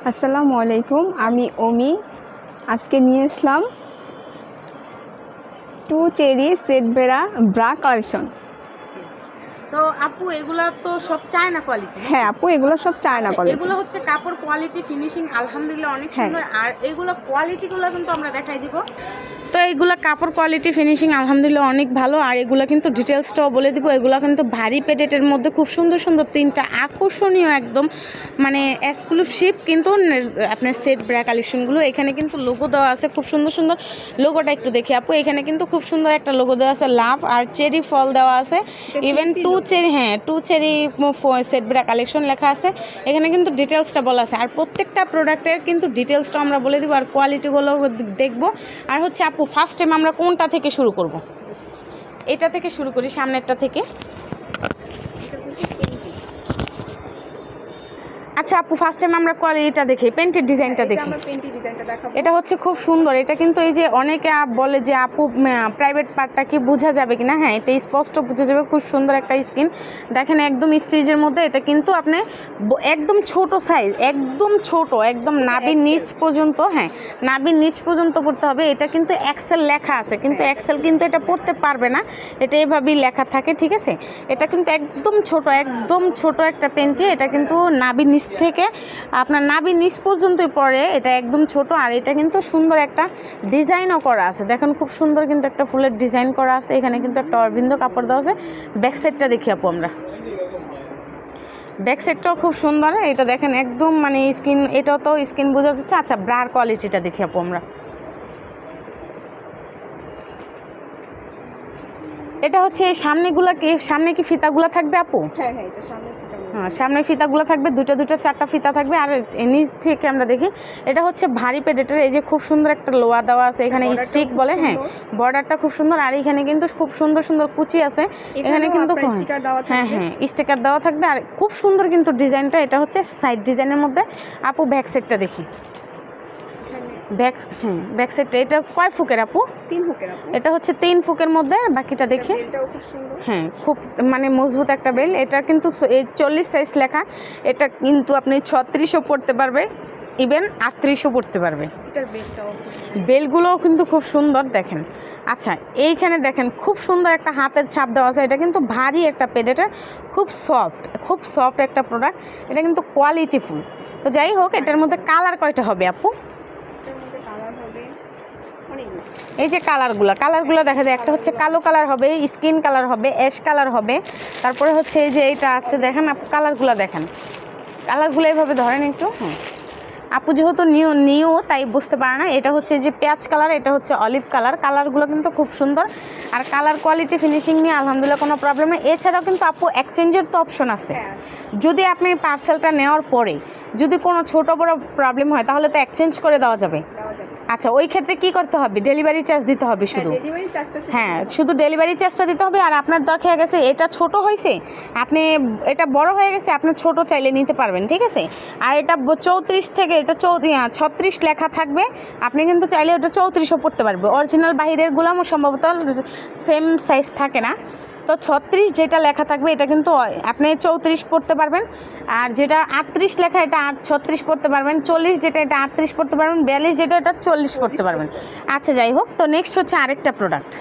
আসসালামু আলাইকুম আমি ওমি। আজকে নিয়ে আসলাম টু চেরি সেট বেড়া ব্রা কালেকশন তো আপু এগুলো তো সব চায়না কোয়ালিটি হ্যাঁ আপু এগুলো সব চায়না কোয়ালিটি এগুলো হচ্ছে কাপড় কোয়ালিটি ফিনিশিং আলহামদুলিল্লাহ অনেক হ্যাঁ। সুন্দর। আর এগুলো কোয়ালিটিগুলো কিন্তু আমরা দেখাই দিব। তো এগুলো কাপড় কোয়ালিটি ফিনিশিং আলহামদুলিল্লাহ অনেক ভালো। আর এগুলো কিন্তু ডিটেলসটাও বলে দিব। এগুলো কিন্তু ভারী পেডেটের মধ্যে খুব সুন্দর সুন্দর তিনটা আকর্ষণীয় একদম মানে এক্সক্লুসিভ কিন্তু আপনার সেট ব্রা কালেকশনগুলো এখানে কিন্তু লোগো দেওয়া আছে খুব সুন্দর সুন্দর। লোগোটা একটু দেখি আপু। এখানে কিন্তু খুব সুন্দর একটা লোগো দেওয়া আছে লাভ আর চেরি ফল দেওয়া আছে। ইভেন টু চেরি হ্যাঁ two cherry set bra collection লেখা আছে। এখানে কিন্তু ডিটেলসটা বলা আছে। আর প্রত্যেকটা প্রোডাক্টের কিন্তু ডিটেলসটা আমরা বলে দিব। আর কোয়ালিটিগুলো দেখব। আর হচ্ছে আপু ফার্স্ট টাইম আমরা কোনটা থেকে শুরু করব? এটা থেকে শুরু করি সামনেরটা থেকে। আচ্ছা আপু ফার্স্ট টাইম আমরা কোয়ালিটিটা দেখি পেন্টের ডিজাইনটা দেখি। এটা হচ্ছে খুব সুন্দর এটা কিন্তু এই যে অনেকে আপ বলে যে আপু প্রাইভেট পার্টটা কি বোঝা যাবে কিনা? হ্যাঁ এটা স্পষ্ট বোঝা যাবে খুব সুন্দর একটা স্কিন দেখেন একদম স্টিজের মধ্যে এটা কিন্তু আপনি একদম ছোট সাইজ একদম ছোট একদম নাভির নিচ পর্যন্ত হ্যাঁ নাভির নিচ পর্যন্ত পড়তে হবে। এটা কিন্তু এক্সেল লেখা আছে কিন্তু এক্সেল কিন্তু এটা পড়তে পারবে না। এটা এভাবেই লেখা থাকে ঠিক আছে? এটা কিন্তু একদম ছোট একদম ছোট একটা পেন্টি এটা কিন্তু নাভির নিচ থেকে আপনার নাভির নিচ পর্যন্তই পড়ে, এটা একদম ছোট, আর এটা কিন্তু সুন্দর একটা ডিজাইনও করা আছে। দেখেন খুব সুন্দর কিন্তু একটা ফুলের ডিজাইন করা আছে, এখানে কিন্তু একটা অরবিন্দ কাপড় দেওয়া আছে। ব্যাক সাইডটা দেখি আপু আমরা। ব্যাক খুব সুন্দর, এটা দেখেন একদম মানে স্কিন, এটাও তো স্কিন বোঝা যাচ্ছে। আচ্ছা ব্রার কোয়ালিটিটা দেখি আপু আমরা। এটা হচ্ছে, সামনেগুলা কি, সামনে কি ফিতাগুলা থাকবে আপু? হ্যাঁ হ্যাঁ এটা সামনে। হ্যাঁ সামনে ফিতাগুলো থাকবে দুটা দুটো চারটা ফিতা থাকবে আর নিচ থেকে আমরা দেখি এটা হচ্ছে ভারী পেডেটের এই যে খুব সুন্দর একটা লোয়া দেওয়া আছে এখানে স্টিক বলে হ্যাঁ। বর্ডারটা খুব সুন্দর আর এখানে কিন্তু খুব সুন্দর সুন্দর কুচি আছে এখানে কিন্তু হ্যাঁ, হ্যাঁ হ্যাঁ স্টিকার দেওয়া থাকবে আর খুব সুন্দর কিন্তু ডিজাইনটা এটা হচ্ছে সাইড ডিজাইনের মধ্যে। আপু ব্যাক সাইডটা দেখি। ব্যাক হ্যাঁ ব্যাক সাইডটা এটা কয় ফুকের আপু? তিন হুকের আপু। এটা হচ্ছে তিন ফুকের মধ্যে বাকিটা দেখি। হ্যাঁ খুব মানে মজবুত একটা বেল। এটা কিন্তু এই চল্লিশ সাইজ লেখা। এটা কিন্তু আপনি ছত্রিশও পড়তে পারবে ইভেন আটত্রিশও পড়তে পারবে। বেলগুলোও কিন্তু খুব সুন্দর দেখেন। আচ্ছা এইখানে দেখেন খুব সুন্দর একটা হাতের ছাপ দেওয়া আছে। এটা কিন্তু ভারী একটা পেডেটার খুব সফট খুব সফট একটা প্রোডাক্ট এটা কিন্তু কোয়ালিটিফুল তো যাই হোক এটার মধ্যে কালার কয়টা হবে আপু এটার মধ্যে কালার হবে অনেকগুলো এই যে কালারগুলো কালারগুলো দেখা যায় একটা হচ্ছে কালো কালার হবে স্কিন কালার হবে অ্যাশ কালার হবে। তারপরে হচ্ছে এই যে এইটা আছে দেখেন আপু কালারগুলো দেখেন। কালারগুলো এইভাবে ধরেন একটু আপু যেহেতু নিউ নিউ তাই বুঝতে পারে না এটা হচ্ছে যে পেঁয়াজ কালার এটা হচ্ছে অলিভ কালার। কালারগুলো কিন্তু খুব সুন্দর। আর কালার কোয়ালিটি ফিনিশিং নিয়ে আলহামদুলিল্লাহ কোনো প্রবলেম নেই। এছাড়াও কিন্তু আপু এক্সচেঞ্জের তো অপশন আছে। হ্যাঁ যদি আপনি পার্সেলটা নেওয়ার পরে যদি কোনো ছোট বড় প্রবলেম হয় তাহলে তো এক্সচেঞ্জ করে দেওয়া যাবে। আচ্ছা ওই ক্ষেত্রে কি করতে হবে? ডেলিভারি চার্জ দিতে হবে হ্যাঁ শুধু? ডেলিভারি চার্জটা হ্যাঁ শুধু ডেলিভারি চার্জটা দিতে হবে আর আপনার দেখা গেছে এটা ছোট হয়েছে আপনি এটা বড় হয়ে গেছে আপনি ছোট চাইলে নিতে পারবেন ঠিক আছে? আর এটা চৌত্রিশ থেকে এটা চৌ ছত্রিশ লেখা থাকবে আপনি কিন্তু চাইলে ওটা চৌত্রিশও পড়তে পারবে। অরিজিনাল বাহিরের গুলামও সম্ভবত সেম সাইজ থাকে না। তো ছত্রিশ যেটা লেখা থাকবে এটা কিন্তু আপনি চৌত্রিশ পড়তে পারবেন। আর যেটা আটত্রিশ লেখা এটা আট ছত্রিশ পড়তে পারবেন। চল্লিশ যেটা এটা আটত্রিশ পড়তে পারবেন। বিয়াল্লিশ যেটা এটা চল্লিশ পড়তে পারবেন। আচ্ছা যাই হোক তো নেক্সট হচ্ছে আরেকটা প্রোডাক্ট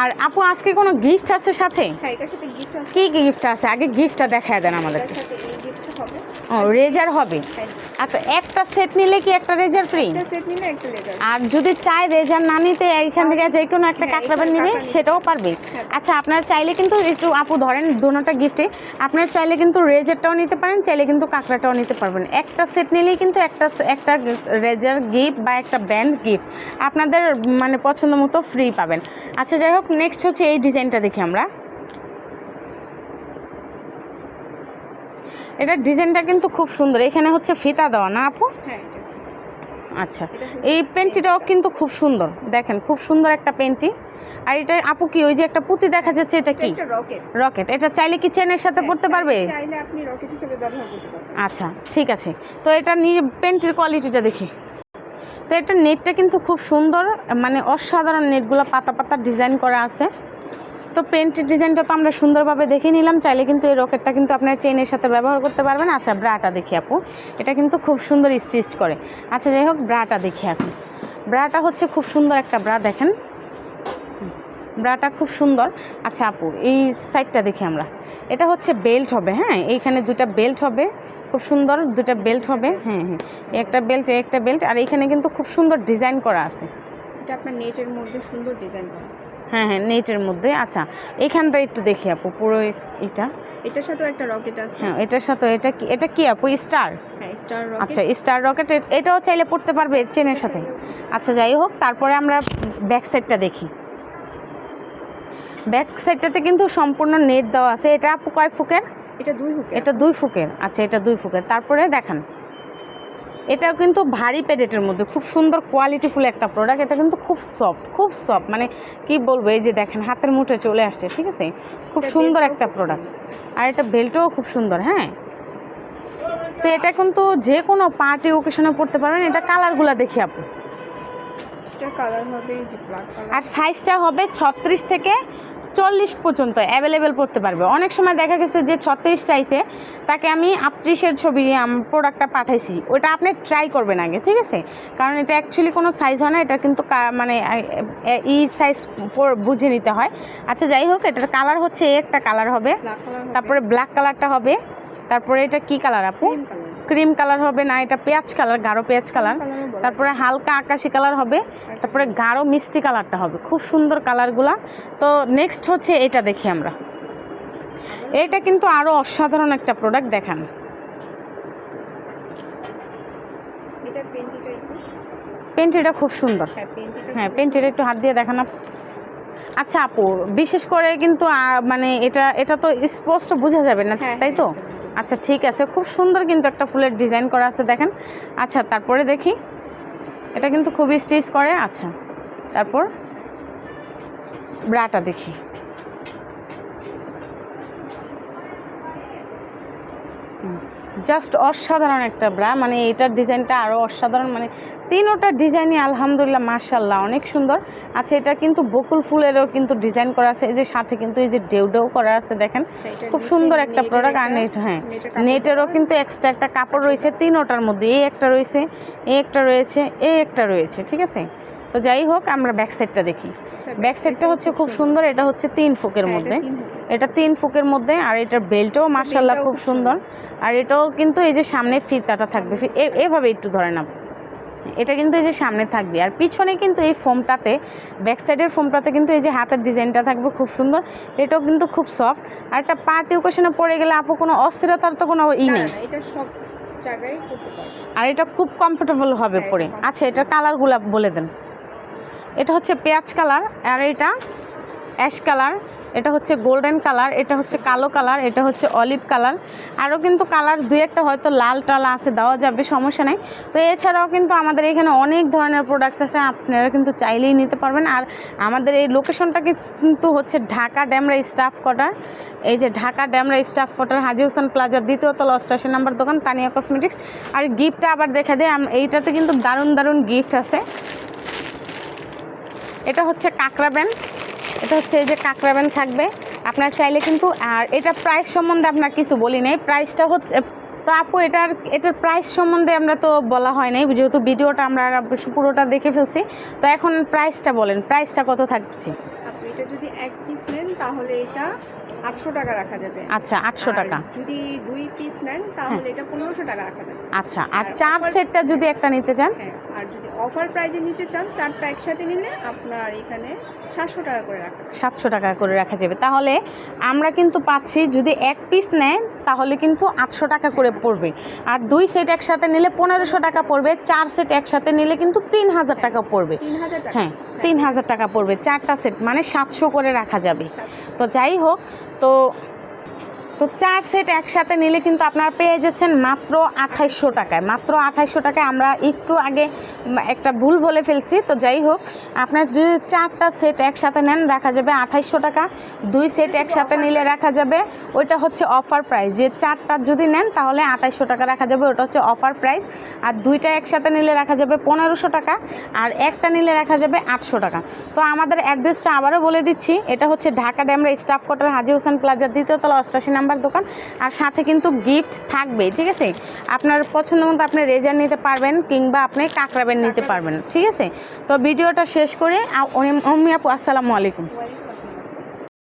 আর আপু আজকে কোনো গিফট আছে সাথে? হ্যাঁ কি গিফট আছে? আগে গিফটটা দেখায় দেন আমাদের সাথে গিফট হবে। রেজার হবে। হ্যাঁ। আচ্ছা একটা সেট নিলে কি একটা রেজার ফ্রি একটা সেট নিলে একটা লেজার আর যদি চাই রেজার না নিতে এইখান থেকে যে কোনো একটা হ্যাঁ, কাঁকড়াবেন এখানে নিবে সেটাও পারবে। হ্যাঁ। আচ্ছা আপনারা চাইলে কিন্তু একটু আপু ধরেন দোনোটা গিফটে আপনারা চাইলে কিন্তু রেজারটাও নিতে পারেন চাইলে কিন্তু কাঁকড়াটাও নিতে পারবেন। একটা সেট নিলেই কিন্তু একটা একটা রেজার গিফট বা একটা ব্যান্ড গিফট আপনাদের মানে পছন্দ মতো ফ্রি পাবেন। আচ্ছা যাই হোক নেক্সট হচ্ছে এই ডিজাইনটা দেখি আমরা। এটা ডিজাইনটা কিন্তু খুব সুন্দর। এখানে হচ্ছে ফিতা দেওয়া না আপু? হ্যাঁ আচ্ছা। এই পেন্টিটাও কিন্তু খুব সুন্দর। দেখেন খুব সুন্দর একটা পেন্টি। আর এটা আপু কি ওই যে একটা পুঁতি দেখা যাচ্ছে এটা কি? রকেট। এটা চাইলে কি চেনের সাথে পড়তে পারবে? চাইলে আপনি রকেট হিসেবে ব্যবহার করতে পারবেন। আচ্ছা ঠিক আছে। তো এটা নিয়ে পেন্টির কোয়ালিটিটা দেখি। তো এটা নেটটা কিন্তু খুব সুন্দর মানে অসাধারণ নেটগুলো পাতা পাতা ডিজাইন করা আছে। তো পেন্টের ডিজাইনটা তো আমরা সুন্দরভাবে দেখে নিলাম। চাইলে কিন্তু এই রকেটটা কিন্তু আপনার চেনের সাথে ব্যবহার করতে পারবেন। আচ্ছা ব্রাটা দেখি আপু। এটা কিন্তু খুব সুন্দর স্টিচ করে। আচ্ছা যাই হোক, ব্রাটা দেখি এখন ব্রাটা হচ্ছে খুব সুন্দর একটা ব্রা, দেখেন। ব্রাটা খুব সুন্দর। আচ্ছা আপু, এই সাইডটা দেখি আমরা। এটা হচ্ছে বেল্ট হবে হ্যাঁ? এইখানে দুটা বেল্ট হবে। খুব সুন্দর, দুটা বেল্ট হবে। হ্যাঁ হ্যাঁ। একটা বেল্ট একটা বেল্ট আর এখানে কিন্তু খুব সুন্দর ডিজাইন করা আছে। এটা আপনার নেটের মধ্যে সুন্দর ডিজাইন করা হ্যাঁ হ্যাঁ নেটের মধ্যে। আচ্ছা এইখানটা একটু দেখি আপু পুরো এটা? এটার সাথেও একটা রকেট আছে। হ্যাঁ এটার সাথে এটা কি এটা কি আপু স্টার? হ্যাঁ স্টার আচ্ছা স্টার রকেট এটাও চাইলে পড়তে পারবে চেনের সাথে। আচ্ছা। যাই হোক তারপরে আমরা ব্যাক সাইডটা দেখি। ব্যাক সাইডটাতে কিন্তু সম্পূর্ণ নেট দেওয়া আছে। এটা আপু কয় ফুকের? এটা দুই হুকে এটা দুই ফুকের। আচ্ছা এটা দুই ফুকের। তারপরে দেখান। এটাও কিন্তু ভারী প্যাডেটের মধ্যে খুব সুন্দর কোয়ালিটিফুল একটা প্রোডাক্ট এটা কিন্তু খুব সফট খুব সফট মানে কি বলব এই যে দেখেন হাতের মুঠে চলে আসছে ঠিক আছে? খুব সুন্দর একটা প্রোডাক্ট আর এটা বেল্টও খুব সুন্দর হ্যাঁ? তো এটা কিন্তু যে কোনো পার্টি ওকেশনে পড়তে পারবেন এটা কালারগুলো দেখি আপু। এটার কালার হবে যে ব্ল্যাক কালার আর সাইজটা হবে ছত্রিশ থেকে চল্লিশ পর্যন্ত অ্যাভেলেবেল করতে পারবে। অনেক সময় দেখা গেছে যে ছত্রিশ চাইছে তাকে আমি আটত্রিশের ছবি প্রোডাক্টটা পাঠাইছি। ওটা আপনি ট্রাই করবেন আগে ঠিক আছে? কারণ এটা অ্যাকচুয়ালি কোনো সাইজ হয় না এটা কিন্তু মানে ই সাইজ বুঝে নিতে হয়। আচ্ছা যাই হোক এটার কালার হচ্ছে একটা কালার হবে। তারপরে ব্ল্যাক কালারটা হবে। তারপরে এটা কি কালার আপু? ক্রিম কালার হবে না এটা পেঁয়াজ কালার গাঢ় পেঁয়াজ কালার। তারপরে হালকা আকাশি কালার হবে তারপরে গাঢ় মিষ্টি কালারটা হবে খুব সুন্দর কালারগুলা। তো নেক্সট হচ্ছে এটা দেখি আমরা। এটা কিন্তু আরও অসাধারণ একটা প্রোডাক্ট দেখান। পেন্টিটা খুব সুন্দর। হ্যাঁ পেন্টিটা হ্যাঁ একটু হাত দিয়ে দেখান। আচ্ছা আপু বিশেষ করে কিন্তু মানে এটা এটা তো স্পষ্ট বোঝা যাবে না হ্যাঁ, তাই তো? আচ্ছা ঠিক আছে খুব সুন্দর কিন্তু একটা ফুলের ডিজাইন করা আছে দেখেন। আচ্ছা তারপরে দেখি। এটা কিন্তু খুবই স্টিচ করে আচ্ছা। তারপর ব্রাটা দেখি। জাস্ট অসাধারণ একটা ব্রা মানে এটার ডিজাইনটা আরও অসাধারণ মানে তিনোটা ডিজাইনই আলহামদুলিল্লাহ মার্শাল্লাহ অনেক সুন্দর। আচ্ছা এটা কিন্তু বকুল ফুলেরও কিন্তু ডিজাইন করা আছে এই যে সাথে কিন্তু এই যে ডেউ ডেউ করা আছে দেখেন। খুব সুন্দর একটা প্রোডাক্ট আর নেট হ্যাঁ নেটেরও কিন্তু এক্সট্রা একটা কাপড় রয়েছে তিনোটার মধ্যে এই একটা রয়েছে এই একটা রয়েছে এই একটা রয়েছে ঠিক আছে? তো যাই হোক আমরা ব্যাক সাইডটা দেখি। ব্যাক সাইডটা হচ্ছে খুব সুন্দর এটা হচ্ছে তিন ফুকের হ্যাঁ, মধ্যে। এটা তিন ফুকের মধ্যে আর এটার বেল্টও মার্শাল্লাহ খুব সুন্দর। আর এটাও কিন্তু এই যে সামনে ফিতাটা থাকবে এভাবে একটু ধরে নাও এটা কিন্তু এই যে সামনে থাকবে। আর পিছনে কিন্তু এই ফোমটাতে ব্যাক সাইডের ফোমটাতে কিন্তু এই যে হাতের ডিজাইনটা থাকবে খুব সুন্দর। এটাও কিন্তু খুব সফট। আর একটা পার্টি ওকেশনে পড়ে গেলে আপু কোনো অস্থিরতার তো কোনো ই নেই। এটা সব জায়গায় আর এটা খুব কমফোর্টেবল হবে হ্যাঁ, পরে। এটা আচ্ছা এটার কালারগুলো বলে দেন। এটা হচ্ছে পেঁয়াজ কালার আর এটা অ্যাশ কালার, এটা হচ্ছে গোল্ডেন কালার, এটা হচ্ছে কালো কালার, এটা হচ্ছে অলিভ কালার। আরও কিন্তু কালার, দুই একটা হয়তো লাল টাল আছে, দেওয়া যাবে, সমস্যা নেই। তো এছাড়াও কিন্তু আমাদের এখানে অনেক ধরনের প্রোডাক্টস আছে, আপনারা কিন্তু চাইলেই নিতে পারবেন। আর আমাদের এই লোকেশনটা কিন্তু হচ্ছে ঢাকা ড্যামরা স্টাফ কোয়ার্টার। এই যে ঢাকা ড্যামরা স্টাফ কোয়ার্টার, হাজি হোসেন প্লাজার দ্বিতীয় তলা নাম্বার দোকান, তানিয়া কসমেটিক্স আর গিফটটা আবার দেখা দেয় এইটাতে কিন্তু দারুণ দারুণ গিফট আছে। এটা হচ্ছে কাঁকড়া ব্যান। এটা হচ্ছে এই যে কাঁকড়া ব্যান থাকবে। আপনার চাইলে কিন্তু আর এটা প্রাইস সম্বন্ধে আপনার কিছু বলি নাই। প্রাইসটা হচ্ছে তো আপু এটার এটার প্রাইস সম্বন্ধে আমরা তো বলা হয় নাই যেহেতু ভিডিওটা আমরা পুরোটা দেখে ফেলছি। তো এখন প্রাইসটা বলেন প্রাইসটা কত থাকছে? এটা যদি এক পিস নেন তাহলে এটা আটশো টাকা রাখা যাবে। আচ্ছা আটশো আর টাকা। যদি দুই পিস নেন তাহলে এটা পনেরোশো টাকা রাখা যাবে। আচ্ছা আর চার সেটটা যদি একটা নিতে চান? হ্যাঁ। অফার প্রাইজে নিতে চান চারটা একসাথে নিলে আপনার এখানে সাতশো টাকা করে রাখা সাতশো টাকা করে রাখা যাবে। তাহলে আমরা কিন্তু পাচ্ছি যদি এক পিস নেয় তাহলে কিন্তু আটশো টাকা করে পড়বে। আর দুই সেট একসাথে নিলে পনেরোশো টাকা পড়বে। চার সেট একসাথে নিলে কিন্তু তিন হাজার টাকা পড়বে। তিন হাজার হ্যাঁ তিন হাজার টাকা পড়বে। চারটা সেট মানে সাতশো করে রাখা যাবে। তো যাই হোক তো তো চার সেট একসাথে নিলে কিন্তু আপনারা পেয়ে যাচ্ছেন মাত্র আঠাইশশো টাকায়। মাত্র আঠাইশশো টাকায় আমরা একটু আগে একটা ভুল বলে ফেলছি তো যাই হোক আপনার যদি চারটা সেট একসাথে নেন রাখা যাবে আঠাইশশো টাকা। দুই সেট একসাথে নিলে রাখা যাবে ওইটা হচ্ছে অফার প্রাইস যে চারটা যদি নেন তাহলে আঠাইশশো টাকা রাখা যাবে ওটা হচ্ছে অফার প্রাইস আর দুইটা একসাথে নিলে রাখা যাবে পনেরোশো টাকা আর একটা নিলে রাখা যাবে আটশো টাকা। তো আমাদের অ্যাড্রেসটা আবারও বলে দিচ্ছি এটা হচ্ছে ঢাকা ড্যামরা স্টাফ কোয়ার্টার হাজি হোসেন প্লাজার দ্বিতীয়তলা অষ্টাশি নাম্বার দোকান আর সাথে কিন্তু গিফট থাকবে ঠিক আছে? আপনার পছন্দ মতো আপনি রেজার নিতে পারবেন কিংবা আপনি কাঁকড়াবেন নিতে পারবেন ঠিক আছে? তো ভিডিওটা শেষ করে অমি আপু আসসালামু আলাইকুম।